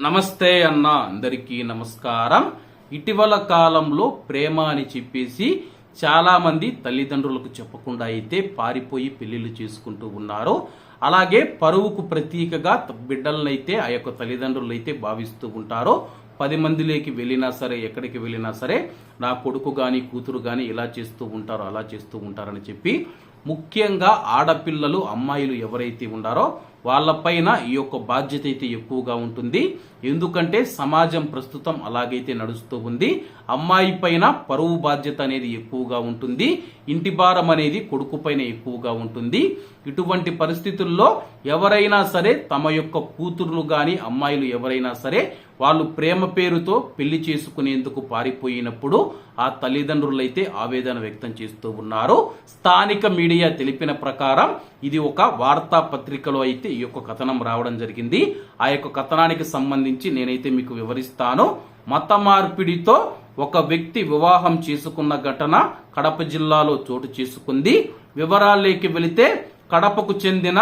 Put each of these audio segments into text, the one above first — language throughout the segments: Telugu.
నమస్తే అన్న అందరికీ నమస్కారం. ఇటీవల కాలంలో ప్రేమ అని చెప్పేసి చాలామంది తల్లిదండ్రులకు చెప్పకుండా అయితే పారిపోయి పెళ్ళిళ్ళు చేసుకుంటూ ఉన్నారు. అలాగే పరువుకు ప్రతీకగా త- బిడ్డలనైతే ఆ యొక్క తల్లిదండ్రులు అయితే భావిస్తూ ఉంటారు. పది మందిలోకి వెళ్ళినా సరే ఎక్కడికి వెళ్ళినా సరే నా కొడుకు కానీ కూతురు కానీ ఇలా చేస్తూ ఉంటారు అలా చేస్తూ ఉంటారని చెప్పి ముఖ్యంగా ఆడపిల్లలు అమ్మాయిలు ఎవరైతే ఉన్నారో వాళ్ళపైన ఈ యొక్క బాధ్యత అయితే ఎక్కువగా ఉంటుంది. ఎందుకంటే సమాజం ప్రస్తుతం అలాగైతే నడుస్తూ ఉంది. అమ్మాయి పైన పరువు బాధ్యత అనేది ఎక్కువగా ఉంటుంది. ఇంటి భారం అనేది కొడుకు పైన ఎక్కువగా ఉంటుంది. ఇటువంటి పరిస్థితుల్లో ఎవరైనా సరే తమ యొక్క కూతుర్లు కానీ అమ్మాయిలు ఎవరైనా సరే వాళ్ళు ప్రేమ పేరుతో పెళ్ళి చేసుకునేందుకు పారిపోయినప్పుడు ఆ తల్లిదండ్రులైతే ఆవేదన వ్యక్తం చేస్తూ ఉన్నారు. స్థానిక మీడియా తెలిపిన ప్రకారం ఇది ఒక వార్తాపత్రికలో అయితే ఈ యొక్క కథనం రావడం జరిగింది. ఆ యొక్క కథనానికి సంబంధించి నేనైతే మీకు వివరిస్తాను. మత మార్పిడితో ఒక వ్యక్తి వివాహం చేసుకున్న ఘటన కడప జిల్లాలో చోటు చేసుకుంది. వివరాల్లోకి వెళితే కడపకు చెందిన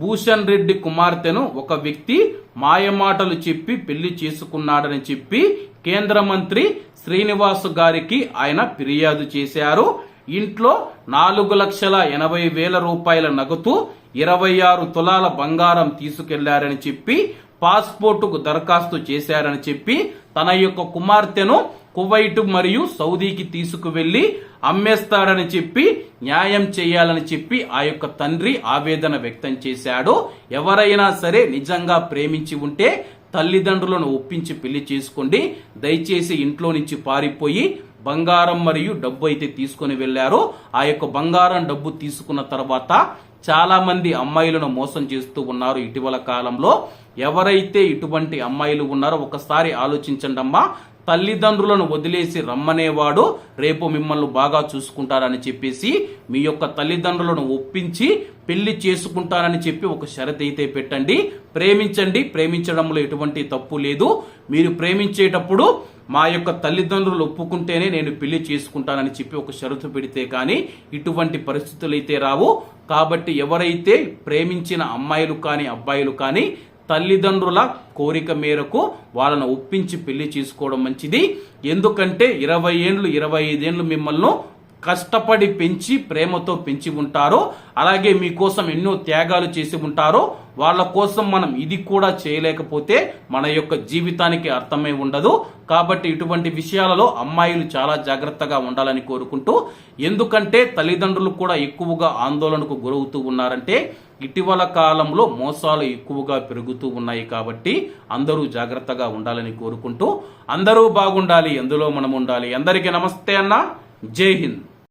భూషణ్ రెడ్డి కుమార్తెను ఒక వ్యక్తి మాయమాటలు చెప్పి పెళ్ళి చేసుకున్నాడని చెప్పి కేంద్ర మంత్రి శ్రీనివాస్ గారికి ఆయన ఫిర్యాదు చేశారు. ఇంట్లో నాలుగు లక్షల ఎనభై వేల రూపాయల నగదు ఇరవై ఆరు తులాల బంగారం తీసుకెళ్ళారని చెప్పి పాస్పోర్టుకు దరఖాస్తు చేశారని చెప్పి తన యొక్క కుమార్తెను కువైట్ మరియు సౌదీకి తీసుకువెళ్ళి అమ్మేస్తాడని చెప్పి న్యాయం చేయాలని చెప్పి ఆ యొక్క తండ్రి ఆవేదన వ్యక్తం చేశాడు. ఎవరైనా సరే నిజంగా ప్రేమించి ఉంటే తల్లిదండ్రులను ఒప్పించి పెళ్ళి చేసుకోండి. దయచేసి ఇంట్లో నుంచి పారిపోయి బంగారం మరియు డబ్బు అయితే తీసుకొని వెళ్ళారు ఆ యొక్క బంగారం డబ్బు తీసుకున్న తర్వాత చాలా మంది అమ్మాయిలను మోసం చేస్తూ ఉన్నారు ఇటీవల కాలంలో. ఎవరైతే ఇటువంటి అమ్మాయిలు ఉన్నారో ఒకసారి ఆలోచించండి అమ్మా తల్లిదండ్రులను వదిలేసి రమ్మనేవాడు రేపు మిమ్మల్ని బాగా చూసుకుంటారని చెప్పేసి మీ యొక్క తల్లిదండ్రులను ఒప్పించి పెళ్ళి చేసుకుంటానని చెప్పి ఒక షరత్ అయితే పెట్టండి. ప్రేమించండి. ప్రేమించడంలో ఎటువంటి తప్పు లేదు. మీరు ప్రేమించేటప్పుడు మా యొక్క తల్లిదండ్రులు ఒప్పుకుంటేనే నేను పెళ్ళి చేసుకుంటానని చెప్పి ఒక షరతు పెడితే కానీ ఇటువంటి పరిస్థితులు అయితే రావు. కాబట్టి ఎవరైతే ప్రేమించిన అమ్మాయిలు కానీ అబ్బాయిలు కానీ తల్లిదండ్రుల కోరిక మేరకు వాళ్ళను ఒప్పించి పెళ్ళి చేసుకోవడం మంచిది. ఎందుకంటే ఇరవై ఏండ్లు ఇరవై ఐదేండ్లు మిమ్మల్ని కష్టపడి పెంచి ప్రేమతో పెంచి ఉంటారు అలాగే మీకోసం ఎన్నో త్యాగాలు చేసి ఉంటారో వాళ్ళ కోసం మనం ఇది కూడా చేయలేకపోతే మన యొక్క జీవితానికి అర్థమై ఉండదు. కాబట్టి ఇటువంటి విషయాలలో అమ్మాయిలు చాలా జాగ్రత్తగా ఉండాలని కోరుకుంటూ ఎందుకంటే తల్లిదండ్రులు కూడా ఎక్కువగా ఆందోళనకు గురవుతూ ఉన్నారంటే ఇటీవల కాలంలో మోసాలు ఎక్కువగా పెరుగుతూ ఉన్నాయి కాబట్టి అందరూ జాగ్రత్తగా ఉండాలని కోరుకుంటూ అందరూ బాగుండాలి ఎందులో మనం ఉండాలి. అందరికీ నమస్తే అన్న. జై హింద్.